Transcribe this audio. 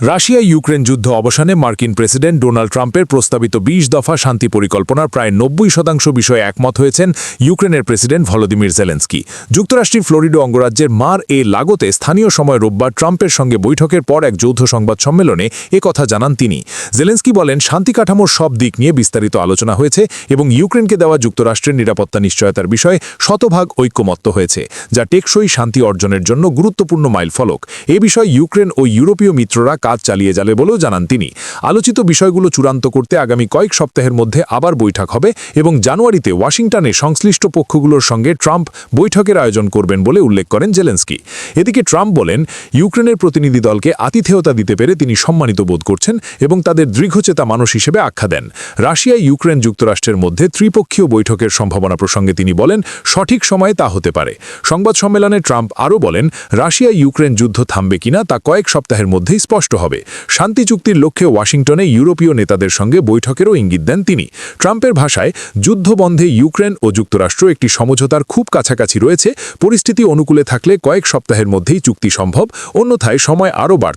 Russia Ukraine যুদ্ধ অবসানে মার্কিন প্রেসিডেন্ট ডোনাল্ড ট্রাম্পের প্রস্তাবিত বিশ দফা শান্তি পরিকল্পনার প্রায় নব্বই শতাংশ বিষয়ে একমত হয়েছেন ইউক্রেনের প্রেসিডেন্ট ভলোদিমির জেলেন্সকি। যুক্তরাষ্ট্রের ফ্লোরিডো অঙ্গরাজ্যের মার এ লাগোতে স্থানীয় সময় রোববার ট্রাম্পের সঙ্গে বৈঠকের পর এক যৌথ সংবাদ সম্মেলনে কথা জানান তিনি। জেলেন্সকি বলেন, শান্তি কাঠামোর সব দিক নিয়ে বিস্তারিত আলোচনা হয়েছে এবং ইউক্রেনকে দেওয়া যুক্তরাষ্ট্রের নিরাপত্তা নিশ্চয়তার বিষয়ে শতভাগ ঐক্যমত্য হয়েছে, যা টেকসই শান্তি অর্জনের জন্য গুরুত্বপূর্ণ মাইলফলক। এ বিষয়ে ইউক্রেন ও ইউরোপীয় মিত্ররা কাজ চালিয়ে যাবে বলেও জানান তিনি। আলোচিত বিষয়গুলো চূড়ান্ত করতে আগামী কয়েক সপ্তাহের মধ্যে আবার বৈঠক হবে এবং জানুয়ারিতে ওয়াশিংটনে সংশ্লিষ্ট পক্ষগুলোর সঙ্গে ট্রাম্প বৈঠকের আয়োজন করবেন বলে উল্লেখ করেন জেলেন্সকি। এদিকে ট্রাম্প বলেন, ইউক্রেনের প্রতিনিধি দলকে আতিথেয়তা দিতে পেরে তিনি সম্মানিত বোধ করছেন এবং তাদের দৃঢ়চেতা মানুষ হিসেবে আখ্যা দেন। রাশিয়া ইউক্রেন যুক্তরাষ্ট্রের মধ্যে ত্রিপক্ষীয় বৈঠকের সম্ভাবনা প্রসঙ্গে তিনি বলেন, সঠিক সময়ে তা হতে পারে। সংবাদ সম্মেলনে ট্রাম্প আরও বলেন রাশিয়া ইউক্রেন যুদ্ধ থামবে কিনা তা কয়েক সপ্তাহের মধ্যেই স্পষ্ট হবে। শান্তি চুক্তির লক্ষ্যে ওয়াশিংটনে ইউরোপীয় নেতাদের সঙ্গে বৈঠকেরও ইঙ্গিত দেন তিনি। ট্রাম্পের ভাষায়, যুদ্ধবন্ধে ইউক্রেন ও যুক্তরাষ্ট্র একটি সমঝোতার খুব কাছাকাছি রয়েছে। পরিস্থিতি অনুকূলে থাকলে কয়েক সপ্তাহের মধ্যেই চুক্তি সম্ভব, অন্যথায় সময় আরও বাড়ত